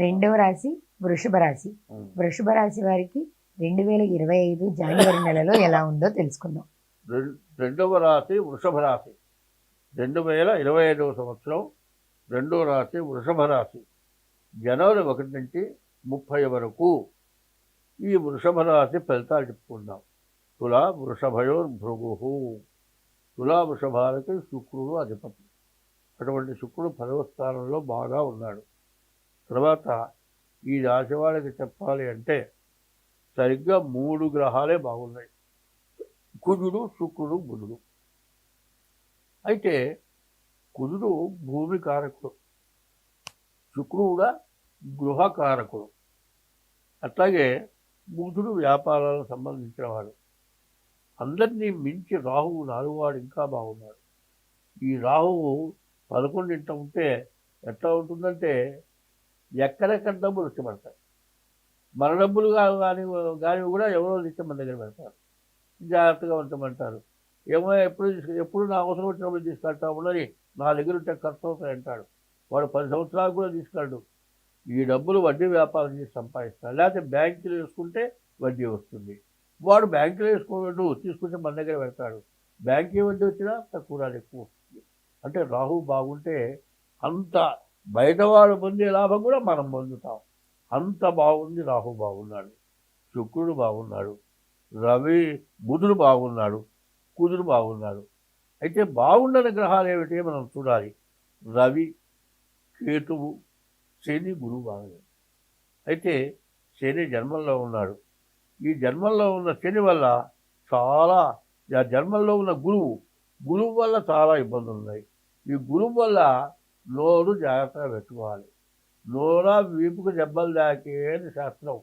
రెండవ రాశి వృషభ రాశి. వృషభ రాశి వారికి రెండు వేల ఇరవై ఐదు జనవరి నెలలో ఎలా ఉందో తెలుసుకుందాం. రెండవ రాశి వృషభ రాశి. రెండు వేల ఇరవై ఐదవ సంవత్సరం రెండవ రాశి వృషభ రాశి. జనవరి ఒకటి నుంచి ముప్పై వరకు ఈ వృషభ రాశి ఫలితాలు చెప్పుకుందాం. తులా వృషభయోర్ భృగు తులా వృషభాలకి శుక్రుడు అధిపతి. అటువంటి శుక్రుడు పదవ స్థానంలో బాగా ఉన్నాడు. తర్వాత ఈ రాశి వాళ్ళకి చెప్పాలి అంటే సరిగ్గా మూడు గ్రహాలే బాగున్నాయి. కుజుడు శుక్రుడు బుధుడు. అయితే కుజుడు భూమి కారకుడు శుక్రుడు కూడా గృహకారకుడు అట్లాగే బుధుడు వ్యాపారాలకు సంబంధించిన వాడు. అందరినీ మించి రాహువు నాలుగువాడు ఇంకా బాగున్నాడు. ఈ రాహువు పదకొండింట ఉంటే ఎట్లా ఉంటుందంటే ఎక్కడెక్కడ డబ్బులు ఇష్టపడతాయి మన డబ్బులు కానీ కానీ కూడా ఎవరో తెచ్చి మన దగ్గర పెడతారు. జాగ్రత్తగా ఉంచమంటారు. ఏమో ఎప్పుడు తీసుకు- ఎప్పుడు నా అవసరం వచ్చినప్పుడు తీసుకెళ్తామని నా దగ్గర ఉంటే ఖర్చు అవుతాయి అంటాడు. వాడు పది సంవత్సరాలు కూడా తీసుకెళ్ళడు. ఈ డబ్బులు వడ్డీ వ్యాపారం చేసి సంపాదిస్తాడు. లేకపోతే బ్యాంకులో వేసుకుంటే వడ్డీ వస్తుంది. వాడు బ్యాంకులో వేసుకోవద్దు తీసుకుంటే మన దగ్గర పెడతాడు. బ్యాంక్ వడ్డీ వచ్చినా తక్కువ రాదు ఎక్కువ వస్తుంది. అంటే రాహు బాగుంటే అంత బయటవాడు పొందే లాభం కూడా మనం పొందుతాం. అంత బాగుంది రాహు బాగున్నాడు శుక్రుడు బాగున్నాడు రవి బుధుడు బాగున్నాడు కుదురు బాగున్నాడు. అయితే బాగుండని గ్రహాలు ఏమిటి మనం చూడాలి? రవి కేతువు శని గురువు బాగలేదు అయితే శని జన్మల్లో ఉన్నాడు. ఈ జన్మంలో ఉన్న శని వల్ల చాలా ఆ ఉన్న గురువు గురువు వల్ల చాలా ఇబ్బందులు ఉన్నాయి ఈ గురువు వల్ల నోరు జాగ్రత్తగా పెట్టుకోవాలి. నోరా వీపుకు దెబ్బలు దాకే అని శాస్త్రం.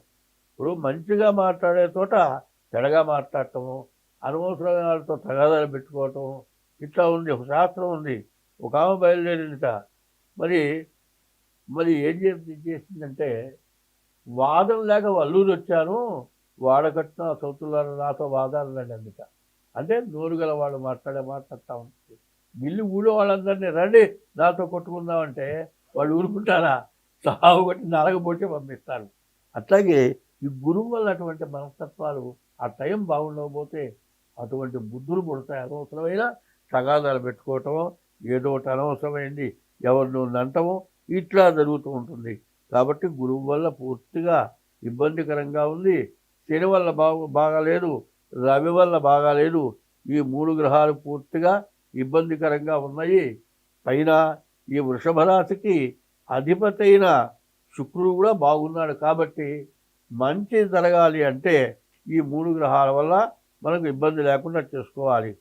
ఇప్పుడు మంచిగా మాట్లాడే చోట చెడగా మాట్లాడటము అనవసరమైన వాళ్ళతో తగాదాలు పెట్టుకోవటం ఇట్లా ఉంది ఒక శాస్త్రం ఉంది ఒక ఆమె బయలుదేరిందిట. మరి మరి ఏం చేసి చేసిందంటే వాదం లేక అల్లూరు వచ్చాను వాడకట్టిన సౌతులారా నాతో వాదాలు రండి అంటే నోరు గల వాళ్ళు మాట్లాడే మాట్లాడుతూ మిల్లు గిల్లి ఊళ్ళో వాళ్ళందరినీ రండి నాతో కొట్టుకుందామంటే వాళ్ళు ఊరుకుంటారా? సాగు కొట్టి నలగబొట్టి పంపిస్తారు. అట్లాగే ఈ గురువు వల్ల అటువంటి మనస్తత్వాలు ఆ టైం బాగుండకపోతే అటువంటి బుద్ధులు పుడతాయి. అనవసరమైన తగాదాలు పెట్టుకోవటమో ఏదో ఒకటి అనవసరమైంది ఎవరినో నంటమో ఇట్లా జరుగుతూ ఉంటుంది. కాబట్టి గురువు వల్ల పూర్తిగా ఇబ్బందికరంగా ఉంది. శని వల్ల బాగు బాగాలేదు రవి వల్ల బాగాలేదు. ఈ మూడు గ్రహాలు పూర్తిగా ఇబ్బందికరంగా ఉన్నాయి. పైన ఈ వృషభ రాశికి అధిపతి శుక్రుడు కూడా బాగున్నాడు కాబట్టి మంచి జరగాలి అంటే ఈ మూడు గ్రహాల వల్ల మనకు ఇబ్బంది లేకుండా చేసుకోవాలి.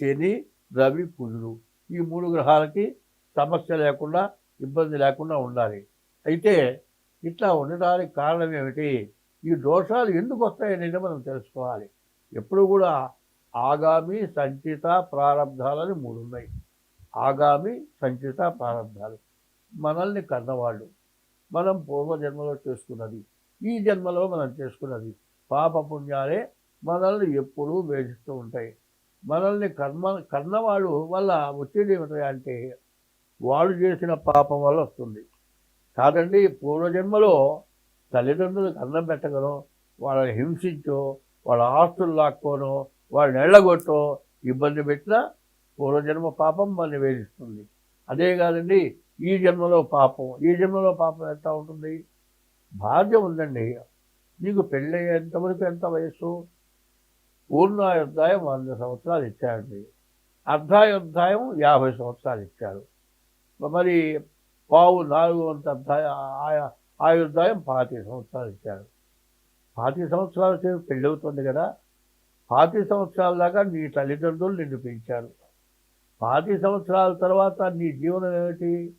శని రవి కుజుడు ఈ మూడు గ్రహాలకి సమస్య లేకుండా ఇబ్బంది లేకుండా ఉండాలి. అయితే ఇట్లా ఉండడానికి కారణం ఏమిటి? ఈ దోషాలు ఎందుకు వస్తాయనేది మనం తెలుసుకోవాలి. ఎప్పుడు కూడా ఆగామి సంచిత ప్రారంధాలని మూడు ఉన్నాయి ఆగామి సంచిత ప్రారంధాలు మనల్ని కన్నవాళ్ళు. మనం పూర్వజన్మలో చేసుకున్నది. ఈ జన్మలో మనం చేసుకున్నది. పాప పుణ్యాలే మనల్ని ఎప్పుడూ వేధిస్తూ ఉంటాయి. మనల్ని కర్మ కన్నవాళ్ళు వల్ల వచ్చేది ఏమిటి అంటే చేసిన పాపం వల్ల వస్తుంది. కాదండి పూర్వజన్మలో తల్లిదండ్రులకు అన్నం పెట్టగలం వాళ్ళని హింసించో వాళ్ళ ఆస్తులు లాక్కోనో వాళ్ళని ఎళ్ళగొట్టో ఇబ్బంది పెట్టినా పూర్వజన్మ పాపం మన వేధిస్తుంది. అదే కాదండి ఈ జన్మలో పాపం. ఈ జన్మలో పాపం ఎంత ఉంటుంది? భార్య ఉందండి. నీకు పెళ్ళయ్యేంతవరకు ఎంత వయస్సు? పూర్ణాయోధ్యాయం వంద సంవత్సరాలు ఇచ్చారండి అర్ధాయోధ్యాయం యాభై సంవత్సరాలు ఇచ్చారు మరి పావు నాలుగు వంత అధ్యాయ ఆయా- ఆయుర్దాయం పాతి సంవత్సరాలు ఇచ్చారు పాతి సంవత్సరాలు చేసి పెళ్ళి అవుతుంది కదా. పాతి సంవత్సరాల దాకా నీ తల్లిదండ్రులు నిన్ను పెంచారు. పాతి సంవత్సరాల తర్వాత నీ జీవనం ఏమిటి?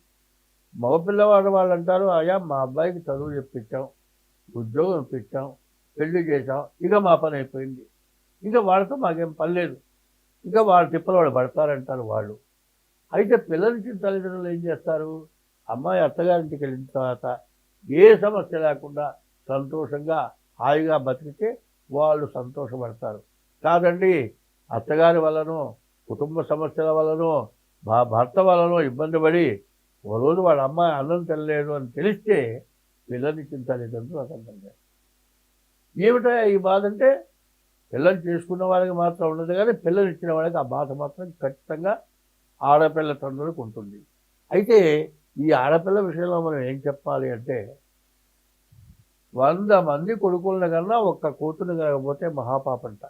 మగపిల్లవాడు వాళ్ళు అంటారు అయ్యా మా అబ్బాయికి చదువు చెప్పించాం ఉద్యోగం ఇప్పించాం పెళ్ళి చేసాం ఇక మా పని అయిపోయింది. ఇక వాళ్ళతో మాకేం పని లేదు. ఇంకా వాళ్ళ తిప్పలు వాళ్ళు పడతారంటారు వాళ్ళు. అయితే పిల్లలకి తల్లిదండ్రులు ఏం చేస్తారు? అమ్మాయి అత్తగారింటికి వెళ్ళిన తర్వాత ఏ సమస్య లేకుండా సంతోషంగా హాయిగా బతికితే వాళ్ళు సంతోషపడతారు. కాదండి. అత్తగారి వల్లనో కుటుంబ సమస్యల వల్లనో భా- భర్త వల్లనో ఇబ్బంది పడి ఓ రోజు వాళ్ళ అమ్మాయి అన్నం తినలేదు అని తెలిస్తే పిల్లనిచ్చిన తల్లిదండ్రులు అతను ఏమిటా ఈ బాధ అంటే? పిల్లలు చేసుకున్న వాళ్ళకి మాత్రం ఉండదు కానీ పిల్లలు ఇచ్చిన వాళ్ళకి ఆ బాధ మాత్రం ఖచ్చితంగా ఆడపిల్ల తండ్రులకు ఉంటుంది. అయితే ఈ ఆడపిల్ల విషయంలో మనం ఏం చెప్పాలి అంటే వంద మంది కొడుకులను కన్నా ఒక్క కూతురు కలగపోతే మహాపాపంట.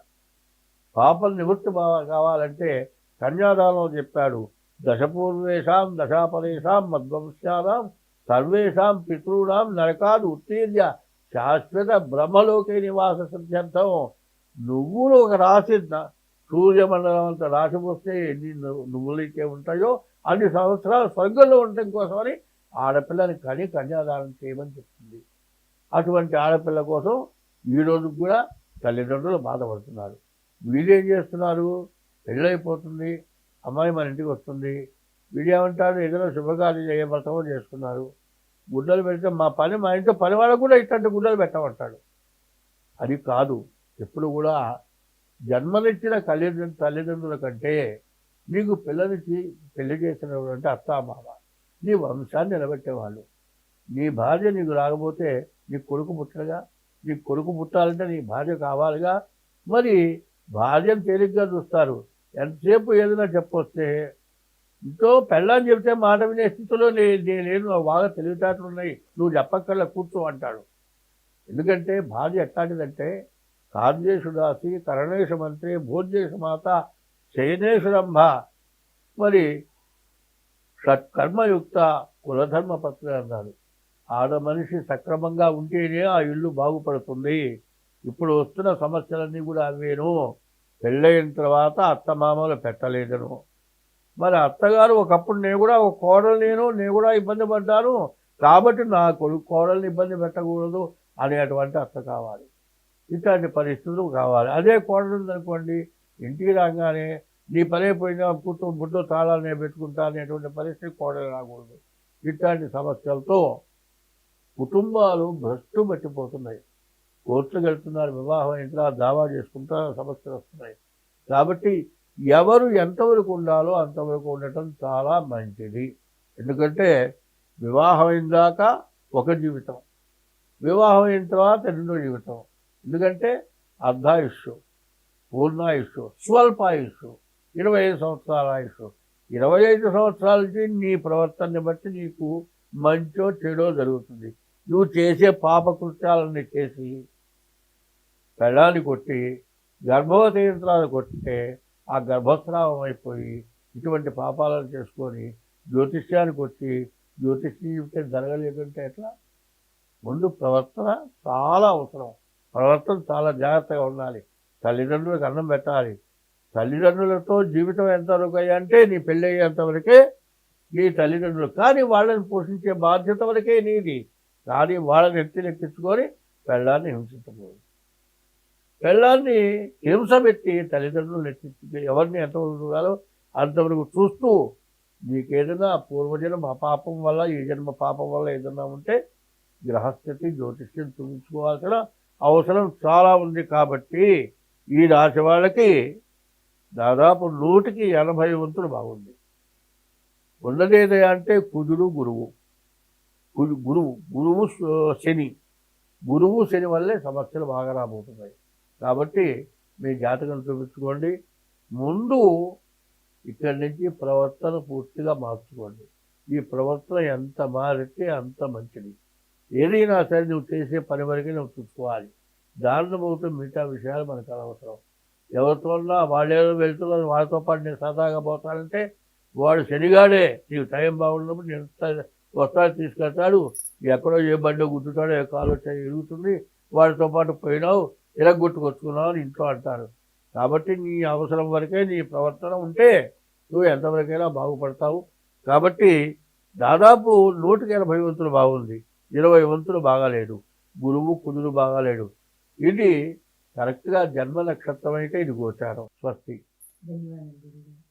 పాపం నివృత్తి కావాలంటే కన్యాదానం చెప్పాడు. దశపూర్వేషాం దశాపరేషాం మధ్వంశానాం సర్వేషాం పితॄణాం నరకాదు ఉత్తీర్య శాశ్వత బ్రహ్మలోకే నివాస సిద్ధ్యంతం. నువ్వులు ఒక రాశి సూర్యమండలం అంత రాశి వస్తే ఎన్ని నువ్వులైతే ఉంటాయో అన్ని సంవత్సరాలు స్వర్గంలో ఉండటం కోసమని ఆడపిల్లని కని కన్యాదానం చేయమని చెప్తుంది. అటువంటి ఆడపిల్ల కోసం ఈరోజు కూడా తల్లిదండ్రులు బాధపడుతున్నారు. వీడేం చేస్తున్నారు? పెళ్ళైపోతుంది. అమ్మాయి మన ఇంటికి వస్తుంది. వీడేమంటారు ఏదైనా శుభకార్యం చేయబడతామో చేసుకున్నారు. గుడ్డలు పెడితే మా పని మా ఇంట్లో పని వాళ్ళకు కూడా ఇట్లాంటి గుడ్డలు పెట్టమంటాడు. అది కాదు. ఎప్పుడు కూడా జన్మనిచ్చిన తల్లిదండ్రుల తల్లిదండ్రుల కంటే నీకు పిల్లనిచ్చి పెళ్ళి చేసిన అంటే అత్త మామ నీ వంశాన్ని నిలబెట్టేవాళ్ళు. నీ భార్య నీకు రాకపోతే నీ కొడుకు పుట్టగా నీ కొడుకు పుట్టాలంటే నీ భార్య కావాలిగా? మరి భార్యను తేలిగ్గా చూస్తారు. ఎంతసేపు ఏదైనా చెప్పొస్తే ఇంట్లో పెళ్ళని చెప్తే మాట వినే స్థితిలో నేను బాగా తెలివితేటలు ఉన్నాయి నువ్వు చెప్పక్కర్లే కూర్చో అంటాడు. ఎందుకంటే భార్య ఎట్లాంటిదంటే కార్యేషుదాసి కరణేశ మంత్రి భోజేశ మాత శయనేశ్వరంభ మరి సత్కర్మయుక్త కులధర్మ పత్రి అన్నారు. ఆడ మనిషి సక్రమంగా ఉంటేనే ఆ ఇల్లు బాగుపడుతుంది. ఇప్పుడు వస్తున్న సమస్యలన్నీ కూడా అవేను. పెళ్ళైన తర్వాత అత్తమామలు పెట్టలేదను. మరి అత్తగారు ఒకప్పుడు నేను కూడా ఒక కోడలు నేను నేను కూడా ఇబ్బంది పడ్డాను. కాబట్టి నా కొడుకు కోడల్ని ఇబ్బంది పెట్టకూడదు అనేటువంటి అత్త కావాలి. ఇట్లాంటి పరిస్థితులు కావాలి. అదే కోడలు ఉందనుకోండి ఇంటికి రాగానే నీ పని అయిపోయినా పుట్టు బుడ్డో తాళాలు నేను పెట్టుకుంటా అనేటువంటి పరిస్థితి కోడలు రాకూడదు. ఇట్లాంటి సమస్యలతో కుటుంబాలు భ్రష్టు పట్టిపోతున్నాయి. కోర్టుకు వెళ్తున్నారు వివాహం ఇంట్లో దావా చేసుకుంటా సమస్యలు వస్తున్నాయి. కాబట్టి ఎవరు ఎంతవరకు ఉండాలో అంతవరకు ఉండటం చాలా మంచిది. ఎందుకంటే వివాహం అయిందాక ఒక జీవితం వివాహం అయిన తర్వాత రెండో జీవితం. ఎందుకంటే అర్ధాయుష్ పూర్ణాయుష్ స్వల్పాయుష్ ఇరవై ఐదు సంవత్సరాల ఆయుష్. ఇరవై ఐదు సంవత్సరాల నుంచి నీ ప్రవర్తనని బట్టి నీకు మంచో చెడో జరుగుతుంది. నువ్వు చేసే పాపకృత్యాలన్నీ చేసి పెళ్ళాన్ని కొట్టి గర్భవతి యంత్రాలు కొట్టితే ఆ గర్భస్రావం అయిపోయి ఇటువంటి పాపాలను చేసుకొని జ్యోతిష్యానికి వచ్చి జ్యోతిష్యం చెప్తే జరగలేదంటే ఎట్లా? ముందు ప్రవర్తన చాలా అవసరం. ప్రవర్తన చాలా జాగ్రత్తగా ఉండాలి. తల్లిదండ్రులకు అన్నం పెట్టాలి. తల్లిదండ్రులతో జీవితం ఎంతవరకు అంటే నీ పెళ్ళి అయ్యేంతవరకే నీ తల్లిదండ్రులు. కానీ వాళ్ళని పోషించే బాధ్యత వరకే నీది. కానీ వాళ్ళని ఎత్తినెక్కించుకొని పెళ్ళాన్ని హింసించకూడదు. పెళ్ళాన్ని హింస పెట్టి తల్లిదండ్రులు ఎత్తించుకు ఎవరిని ఎంతవరకు చూడాలో అంతవరకు చూస్తూ నీకేదైనా పూర్వజన్మ పాపం వల్ల ఈ జన్మ పాపం వల్ల ఏదైనా ఉంటే గ్రహస్థితి జ్యోతిష్యం చూపించుకోవాల్సిన అవసరం చాలా ఉంది కాబట్టి ఈ రాశి వాళ్ళకి దాదాపు నూటికి ఎనభై వంతులు బాగుంది. ఉన్నదేదే అంటే కుజుడు గురువు. కుజు గురువు గురువు శని. గురువు శని వల్లే సమస్యలు బాగా రాబోతున్నాయి. కాబట్టి మీ జాతకం చూపించుకోండి. ముందు ఇక్కడి నుంచి ప్రవర్తన పూర్తిగా మార్చుకోండి. ఈ ప్రవర్తన ఎంత మారితే అంత మంచిది. ఏదైనా సరే నువ్వు చేసే పని వరకే నువ్వు చూసుకోవాలి. దారిని పోతే మిగతా విషయాలు మనకు అనవసరం. ఎవరితో ఉన్నా వాళ్ళేదో వెళ్తున్నారు వాళ్ళతో పాటు నేను సరదాగా పోతానంటే వాడు శనిగాడే నీకు టైం బాగున్నప్పుడు నేను వస్తాడు తీసుకెళ్తాడు ఎక్కడో ఏ బండి గుద్దుతాడో ఏ కాలు వచ్చి ఎరుగుతుంది వాడితో పాటు పోయినావు ఇలా అని ఇంట్లో అంటారు. కాబట్టి నీ అవసరం వరకే నీ ప్రవర్తన ఉంటే నువ్వు ఎంతవరకైనా బాగుపడతావు. కాబట్టి దాదాపు నూటికి ఎనభై వంతులు బాగుంది. ఇరవై వంతులు బాగాలేడు గురువు కుదురు బాగాలేడు. ఇది కరెక్ట్గా జన్మ నక్షత్రం అయితే ఇది గోచారం. స్వస్తి. ధన్యవాదాలు